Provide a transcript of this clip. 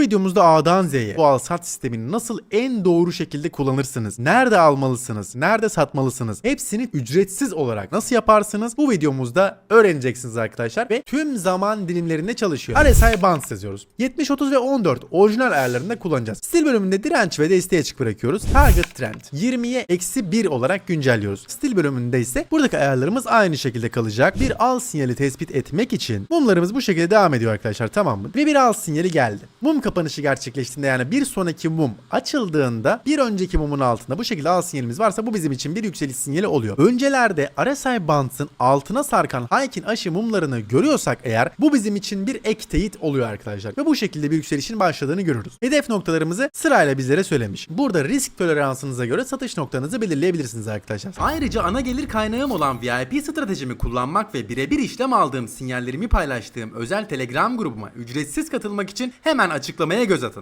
Videomuzda A'dan Z'ye bu al sat sistemini nasıl en doğru şekilde kullanırsınız, nerede almalısınız, nerede satmalısınız hepsini ücretsiz olarak nasıl yaparsınız bu videomuzda öğreneceksiniz arkadaşlar ve tüm zaman dilimlerinde çalışıyor. RSI Bands yazıyoruz. 70, 30 ve 14 orijinal ayarlarında kullanacağız. Stil bölümünde direnç ve desteği açık bırakıyoruz. Target Trend 20'ye eksi 1 olarak güncelliyoruz. Stil bölümünde ise buradaki ayarlarımız aynı şekilde kalacak. Bir al sinyali tespit etmek için mumlarımız bu şekilde devam ediyor arkadaşlar tamam mı? Ve bir al sinyali geldi. Mum kapanışı gerçekleştiğinde yani bir sonraki mum açıldığında bir önceki mumun altında bu şekilde al sinyalimiz varsa bu bizim için bir yükseliş sinyali oluyor. Öncelerde RSI Bands'ın altına sarkan Haykin aşı mumlarını görüyorsak eğer bu bizim için bir ek teyit oluyor arkadaşlar. Ve bu şekilde bir yükselişin başladığını görürüz. Hedef noktalarımızı sırayla bizlere söylemiş. Burada risk toleransınıza göre satış noktanızı belirleyebilirsiniz arkadaşlar. Ayrıca ana gelir kaynağım olan VIP stratejimi kullanmak ve birebir işlem aldığım sinyallerimi paylaştığım özel Telegram grubuma ücretsiz katılmak için hemen açıklamaya göz atın.